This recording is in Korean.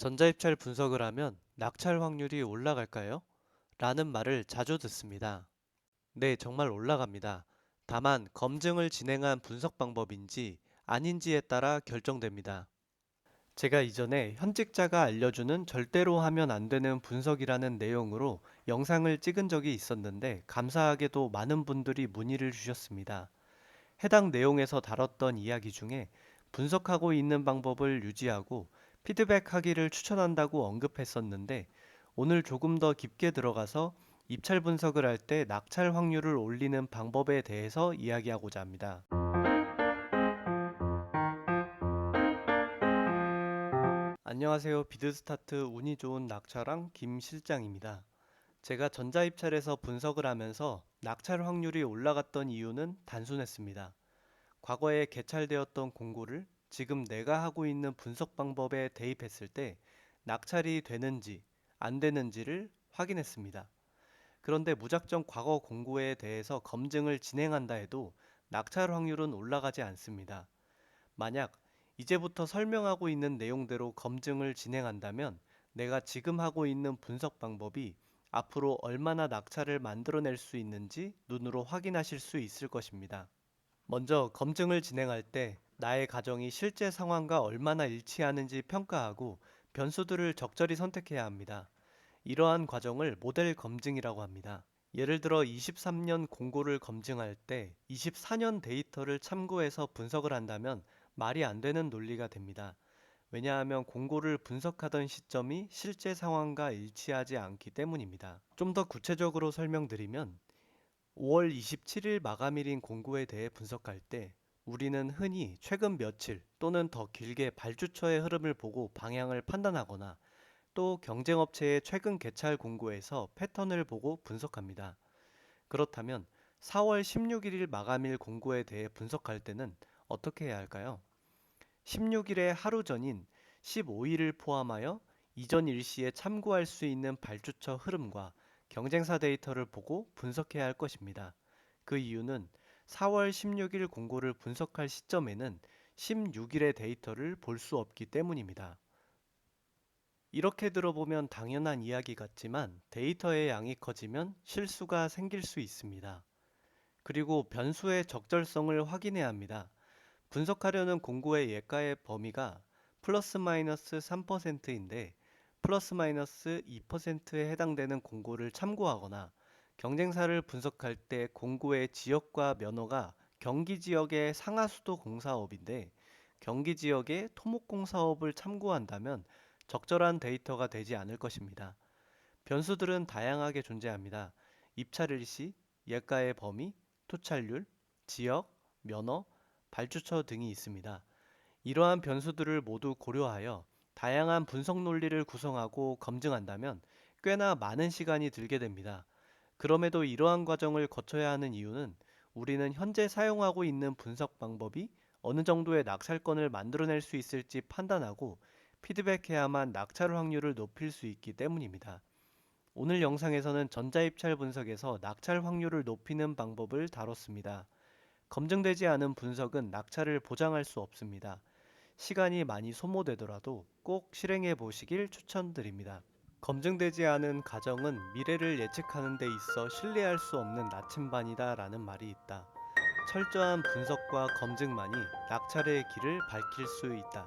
전자입찰 분석을 하면 낙찰 확률이 올라갈까요? 라는 말을 자주 듣습니다. 네, 정말 올라갑니다. 다만 검증을 진행한 분석 방법인지 아닌지에 따라 결정됩니다. 제가 이전에 현직자가 알려주는 절대로 하면 안 되는 분석이라는 내용으로 영상을 찍은 적이 있었는데 감사하게도 많은 분들이 문의를 주셨습니다. 해당 내용에서 다뤘던 이야기 중에 분석하고 있는 방법을 유지하고 피드백하기를 추천한다고 언급했었는데 오늘 조금 더 깊게 들어가서 입찰 분석을 할 때 낙찰 확률을 올리는 방법에 대해서 이야기하고자 합니다. 안녕하세요. 비드스타트 운이 좋은 낙찰왕 김 실장입니다. 제가 전자입찰에서 분석을 하면서 낙찰 확률이 올라갔던 이유는 단순했습니다. 과거에 개찰되었던 공고를 지금 내가 하고 있는 분석 방법에 대입했을 때 낙찰이 되는지 안 되는지를 확인했습니다. 그런데 무작정 과거 공고에 대해서 검증을 진행한다 해도 낙찰 확률은 올라가지 않습니다. 만약 이제부터 설명하고 있는 내용대로 검증을 진행한다면 내가 지금 하고 있는 분석 방법이 앞으로 얼마나 낙찰을 만들어낼 수 있는지 눈으로 확인하실 수 있을 것입니다. 먼저 검증을 진행할 때 나의 가정이 실제 상황과 얼마나 일치하는지 평가하고 변수들을 적절히 선택해야 합니다. 이러한 과정을 모델 검증이라고 합니다. 예를 들어 23년 공고를 검증할 때 24년 데이터를 참고해서 분석을 한다면 말이 안 되는 논리가 됩니다. 왜냐하면 공고를 분석하던 시점이 실제 상황과 일치하지 않기 때문입니다. 좀 더 구체적으로 설명드리면 5월 27일 마감일인 공고에 대해 분석할 때 우리는 흔히 최근 며칠 또는 더 길게 발주처의 흐름을 보고 방향을 판단하거나 또 경쟁업체의 최근 개찰 공고에서 패턴을 보고 분석합니다. 그렇다면 4월 16일 마감일 공고에 대해 분석할 때는 어떻게 해야 할까요? 16일의 하루 전인 15일을 포함하여 이전 일시에 참고할 수 있는 발주처 흐름과 경쟁사 데이터를 보고 분석해야 할 것입니다. 그 이유는 4월 16일 공고를 분석할 시점에는 16일의 데이터를 볼 수 없기 때문입니다. 이렇게 들어보면 당연한 이야기 같지만 데이터의 양이 커지면 실수가 생길 수 있습니다. 그리고 변수의 적절성을 확인해야 합니다. 분석하려는 공고의 예가의 범위가 플러스 마이너스 3%인데 플러스 마이너스 2%에 해당되는 공고를 참고하거나 경쟁사를 분석할 때 공고의 지역과 면허가 경기 지역의 상하수도 공사업인데 경기 지역의 토목공사업을 참고한다면 적절한 데이터가 되지 않을 것입니다. 변수들은 다양하게 존재합니다. 입찰 일시, 예가의 범위, 토착률, 지역, 면허, 발주처 등이 있습니다. 이러한 변수들을 모두 고려하여 다양한 분석 논리를 구성하고 검증한다면 꽤나 많은 시간이 들게 됩니다. 그럼에도 이러한 과정을 거쳐야 하는 이유는 우리는 현재 사용하고 있는 분석 방법이 어느 정도의 낙찰권을 만들어낼 수 있을지 판단하고 피드백해야만 낙찰 확률을 높일 수 있기 때문입니다. 오늘 영상에서는 전자입찰 분석에서 낙찰 확률을 높이는 방법을 다뤘습니다. 검증되지 않은 분석은 낙찰을 보장할 수 없습니다. 시간이 많이 소모되더라도 꼭 실행해 보시길 추천드립니다. 검증되지 않은 가정은 미래를 예측하는 데 있어 신뢰할 수 없는 나침반이다 라는 말이 있다. 철저한 분석과 검증만이 낙찰의 길을 밝힐 수 있다.